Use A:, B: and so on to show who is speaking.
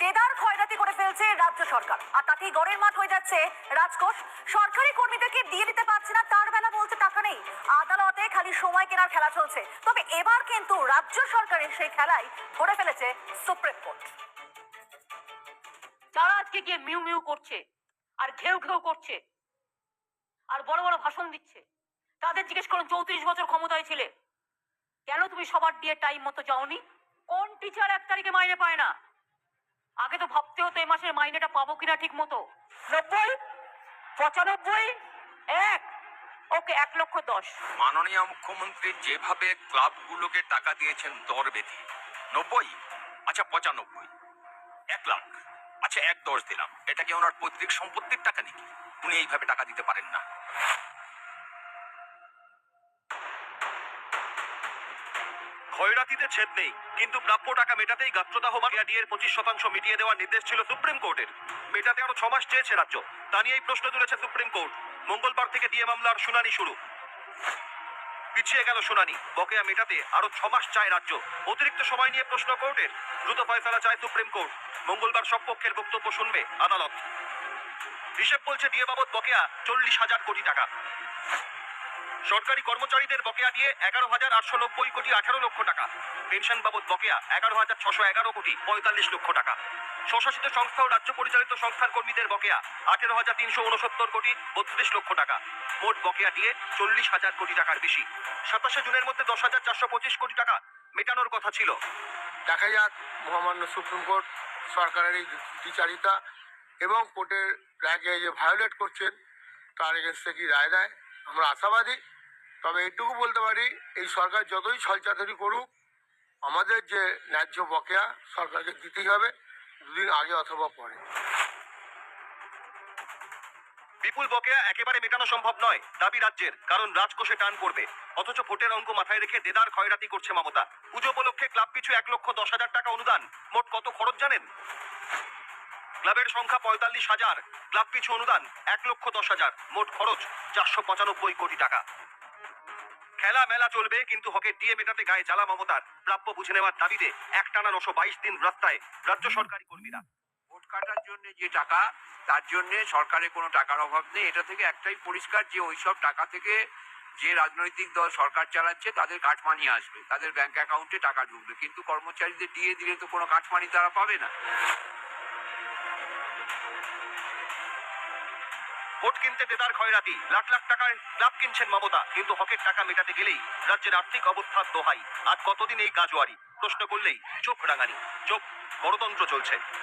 A: দেদার খয়রাতি করে ফেলছে রাজ্য সরকার। আর তাতেই গড়ের মাঠ হয়ে যাচ্ছে রাজকোষ। সরকারি কর্মীদেরকে দিয়ে দিতে পারছে না, তার বেলা বলছে টাকা নেই। আদালতে খালি সময় কেনার খেলা চলছে। তবে এবার কিন্তু রাজ্য সরকারের সেই খেলায় ধরে ফেলেছে সুপ্রিম কোর্ট।
B: যারা আজকে গিয়ে মিউ মিউ করছে, আর ঘেউ ঘেউ করছে, আর বড় বড় ভাষণ দিচ্ছে। তাদের জিজ্ঞেস করুন, চৌত্রিশ বছর ক্ষমতায় ছিলে। কেন তুমি সবার দিয়ে টাইম মতো যাওনি? কোন টিচার এক তারিখে মাইনে পায় না? আগে তো ভাবতে হতো এই মাসের মাইনেটা পাবো কিনা ঠিক মতো নব্বই? পঁচানব্বই? এক। ওকে এক লক্ষ দশ।
C: মাননীয় মুখ্যমন্ত্রী যেভাবে ক্লাবগুলোকে টাকা দিয়েছেন দর বেঁধে নব্বই? আচ্ছা পঁচানব্বই। এক লাখ। আচ্ছা এক দশ দিলাম। এটা কি ওনার পৈতৃক সম্পত্তির টাকা নাকি? উনি এইভাবে টাকা দিতে পারেন না।
D: ক্ষয়রাতিতে ছেদ নেই, কিন্তু প্রাপ্য টাকা মেটাতেই গাত্রদাহ মারিয়াডিয়ের পঁচিশ শতাংশ মিটিয়ে দেওয়ার নির্দেশ ছিল সুপ্রিম কোর্টের। মেটাতে আরও ছমাস চেয়েছে রাজ্য, তা নিয়েই প্রশ্ন তুলেছে সুপ্রিম কোর্ট। মঙ্গলবার থেকে ডিএ মামলার শুনানি শুরু। পিছিয়ে গেল শুনানি, বকেয়া মেটাতে আরও ছমাস চায় রাজ্য। অতিরিক্ত সময় নিয়ে প্রশ্ন কোর্টের, দ্রুত ফয়সলা চায় সুপ্রিম কোর্ট। মঙ্গলবার সব পক্ষের বক্তব্য শুনবে আদালত। হিসেব বলছে ডিএ বাবদ বকেয়া চল্লিশ হাজার কোটি টাকা। সরকারি কর্মচারীদের বকেয়া দিয়ে এগারো হাজার আটশো নব্বই কোটি আঠারো লক্ষ টাকা। পেনশন বাবদ বকেয়া এগারো হাজার ছশো এগারো কোটি পঁয়তাল্লিশ লক্ষ টাকা। স্বশাসিত সংস্থা ও রাজ্য পরিচালিত সংস্থার কর্মীদের বকেয়া আঠেরো হাজার তিনশো উনসত্তর কোটি বত্রিশ লক্ষ টাকা। মোট বকেয়া দিয়ে চল্লিশ হাজার কোটি টাকার বেশি। সাতাশে জুনের মধ্যে দশ হাজার চারশো পঁচিশ কোটি টাকা মেটানোর কথা ছিল।
E: দেখা যাক মহামান্য সুপ্রিম কোর্ট, সরকারের এই দ্বিচারিতা এবং কোর্টের রায়কে যে ভায়োলেট করছেন, তার এগেনস্টে কি রায় দেয়? আমরা আশাবাদী তবে এইটুকু বলতে পারি, এই সরকার যতই ছলচাতুরি করুক, আমাদের যে ন্যায্য বকেয়া সরকারকে দিতেই হবে, দুদিন আগে অথবা পরে।
D: বিপুল বকেয়া একেবারে মেটানো সম্ভব নয় দাবি রাজ্যের, কারণ রাজকোষে টান পড়বে। অথচ ভোটের অঙ্ক মাথায় রেখে দেদার ক্ষয়রাতি করছে মমতা। পুজো উপলক্ষে ক্লাব পিছু এক লক্ষ দশ হাজার টাকা অনুদান। মোট কত খরচ জানেন? ক্লাবের সংখ্যা পঁয়তাল্লিশ হাজার। ক্লাব পিছু অনুদান এক লক্ষ দশ হাজার। মোট খরচ চারশো পঁচানব্বই কোটি টাকা। খেলা মেলা চলবে, কিন্তু হকের দিয়ে মেটাতে গায়ে জ্বালা মমতার। প্রাপ্য বুঝে নেওয়ার দাবিতে একটানা নশো বাইশ দিন রাস্তায় রাজ্য সরকারি কর্মীরা।
F: ভোট কাটার জন্য যে টাকা, তার জন্য সরকারের কোনো টাকার অভাব নেই। এটা থেকে একটাই পরিষ্কার যে ওইসব টাকা থেকে যে রাজনৈতিক দল সরকার চালাচ্ছে, তাদের কাটমানি আসবে। তাদের ব্যাংক অ্যাকাউন্টে টাকা ঢুকবে। কিন্তু কর্মচারীদের দিয়ে দিলে তো কোনো কাটমানি তারা পাবে না।
D: ভোট কিনতে দেদার খয়রাতি। লাখ লাখ টাকায় ক্লাব কিনছেন মমতা, কিন্তু হকের টাকা মেটাতে গেলেই রাজ্যের আর্থিক অবস্থার দোহাই। আর কতদিন এই কাজওয়ারি প্রশ্ন করলেই চোখ রাঙানি। চোখ গণতন্ত্র চলছে।